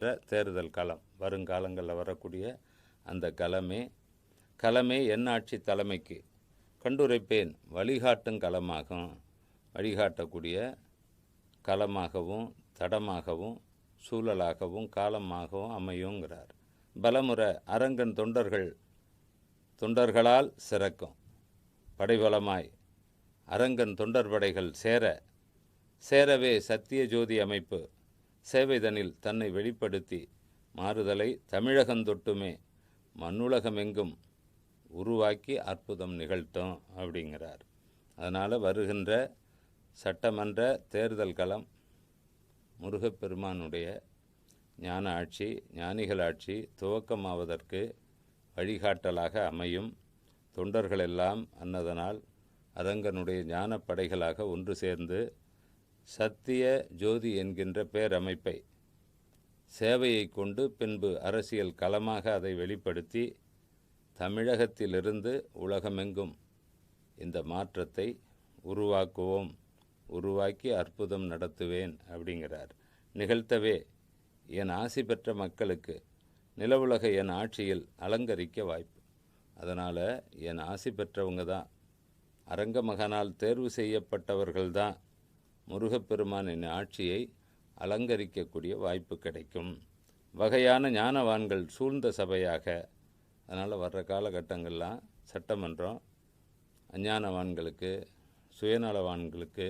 தேர்தல் களம் வருங்காலங்களில் வரக்கூடிய அந்த களமே களமே என்னாட்சி ஆட்சி தலைமைக்கு கண்டுரைப்பேன். வழிகாட்டும் களமாகும் வழிகாட்டக்கூடிய களமாகவும் தடமாகவும் சூழலாகவும் காலமாகவும் அமையுங்கிறார். பலமுறை அரங்கன் தொண்டர்கள் தொண்டர்களால் சிறக்கும். படைபலமாய் அரங்கன் தொண்டர் படைகள் சேர சேரவே சத்திய ஜோதி அமைப்பு. சேவைதனில் தன்னை வெளிப்படுத்தி மாறுதலை தமிழகந்தொட்டுமே மண்ணுலகமெங்கும் உருவாக்கி அற்புதம் நிகழ்த்தும் அப்படிங்கிறார். அதனால் வருகின்ற சட்டமன்ற தேர்தல் களம் முருகப்பெருமானுடைய ஞான ஆட்சி ஞானிகள் ஆட்சி துவக்கமாவதற்கு வழிகாட்டலாக அமையும். தொண்டர்களெல்லாம் அன்னதனால் அரங்கனுடைய ஞான படைகளாக ஒன்று சேர்ந்து சத்திய ஜோதி என்கின்ற பேரமைப்பை. சேவையை கொண்டு பின்பு அரசியல் களமாக அதை வெளிப்படுத்தி தமிழகத்திலிருந்து உலகமெங்கும் இந்த மாற்றத்தை உருவாக்குவோம் உருவாக்கி அற்புதம் நடத்துவேன் அப்படிங்கிறார். நிகழ்த்தவே என் ஆசி பெற்ற மக்களுக்கு நிலவுலக என் ஆட்சியில் அலங்கரிக்க வாய்ப்பு. அதனால் என் ஆசி பெற்றவங்க தான். அரங்க மகனால் தேர்வு செய்யப்பட்டவர்கள் தான் முருகப்பெருமானின் ஆட்சியை அலங்கரிக்கக்கூடிய வாய்ப்பு கிடைக்கும். வகையான ஞானவான்கள் சூழ்ந்த சபையாக அதனால் வர்ற காலகட்டங்கள்லாம் சட்டமன்றம் அஞ்ஞானவான்களுக்கு சுயநலவான்களுக்கு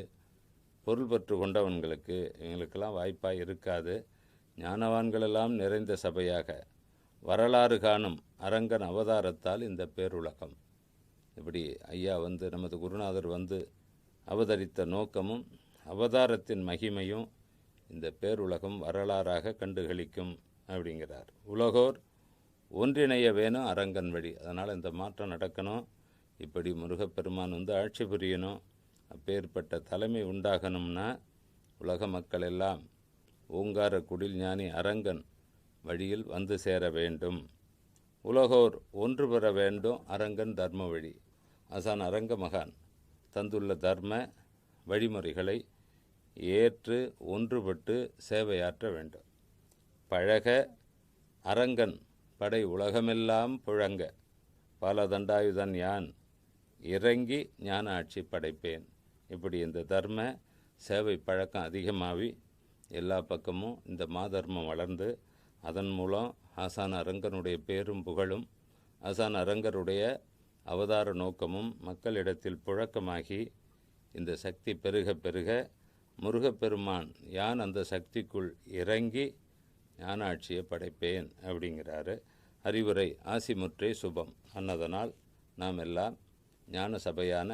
பொருள் பற்று கொண்டவன்களுக்கு இவங்களுக்கெல்லாம் வாய்ப்பாக இருக்காது. ஞானவான்களெல்லாம் நிறைந்த சபையாக வரலாறு காணும் அரங்கன் அவதாரத்தால் இந்த பேருலகம். இப்படி ஐயா வந்து நமது குருநாதர் வந்து அவதரித்த நோக்கமும் அவதாரத்தின் மகிமையும் இந்த பேருலகம் வரலாறாக கண்டுகளிக்கும் அப்படிங்கிறார். உலகோர் ஒன்றிணைய வேணும் அரங்கன் வழி. அதனால் இந்த மாற்றம் நடக்கணும். இப்படி முருகப்பெருமான் வந்து ஆட்சி புரியணும். அப்பேற்பட்ட தலைமை உண்டாகணும்னா உலக மக்கள் எல்லாம் ஓங்கார குடில் ஞானி அரங்கன் வழியில் வந்து சேர வேண்டும். உலகோர் ஒன்று பெற வேண்டும் அரங்கன் தர்ம வழி. அசான் அரங்க மகான் தந்துள்ள தர்ம வழிமுறைகளை ஏற்று ஒன்றுபட்டு சேவையாற்ற வேண்டும். பழக அரங்கன் படை உலகமெல்லாம் புழங்க பல தண்டாயுதன் யான். இறங்கி ஞான ஆட்சி படைப்பேன். இப்படி இந்த தர்ம சேவை பழக்கம் அதிகமாகி எல்லா பக்கமும் இந்த மாதர்மம் வளர்ந்து அதன் மூலம் ஆசான் அரங்கனுடைய பேரும் புகழும் ஆசான் அரங்கருடைய அவதார நோக்கமும் மக்களிடத்தில் புழக்கமாகி இந்த சக்தி பெருக பெருக முருகப்பெருமான் யான் அந்த சக்திக்குள் இறங்கி ஞானாட்சியை படைப்பேன் அப்படிங்கிறாரு. அறிவுரை ஆசிமுற்றே சுபம் அன்னதனால் நாம் எல்லாம் ஞான சபையான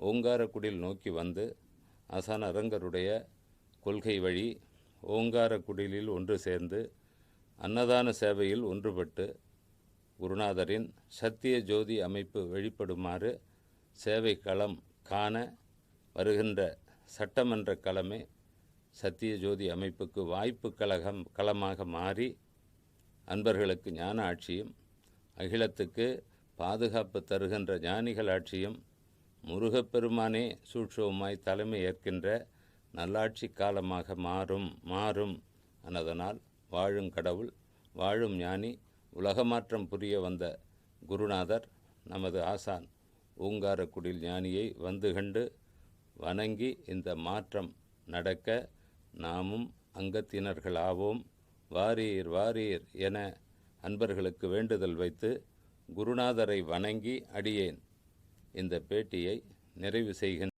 ஓங்காரக்குடில் நோக்கி வந்து ஆசான அரங்கருடைய கொள்கை வழி ஓங்காரக்குடிலில் ஒன்று சேர்ந்து அன்னதான சேவையில் ஒன்றுபட்டு குருநாதரின் சத்திய ஜோதி அமைப்பு வெளிப்படுமாறு சேவை களம் காண வருகின்ற சட்டமன்ற களமே சத்திய ஜோதி அமைப்புக்கு வாய்ப்பு கழகம் களமாக மாறி அன்பர்களுக்கு ஞான ஆட்சியும் அகிலத்துக்கு பாதுகாப்பு தருகின்ற ஞானிகள் ஆட்சியும் முருகப்பெருமானே சூட்சவமாய் தலைமை ஏற்கின்ற நல்லாட்சி காலமாக மாறும் மாறும் அன்னதனால் வாழும் கடவுள் வாழும் ஞானி உலகமாற்றம் புரிய வந்த குருநாதர் நமது ஆசான் ஓங்காரக்குடில் ஞானியை வந்து கண்டு வணங்கி இந்த மாற்றம் நடக்க நாமும் அங்கத்தினர்களாவோம். வாரீர் வாரீர் என அன்பர்களுக்கு வேண்டுதல் வைத்து குருநாதரை வணங்கி அடியேன். இந்த பேட்டியை நிறைவு செய்கின்ற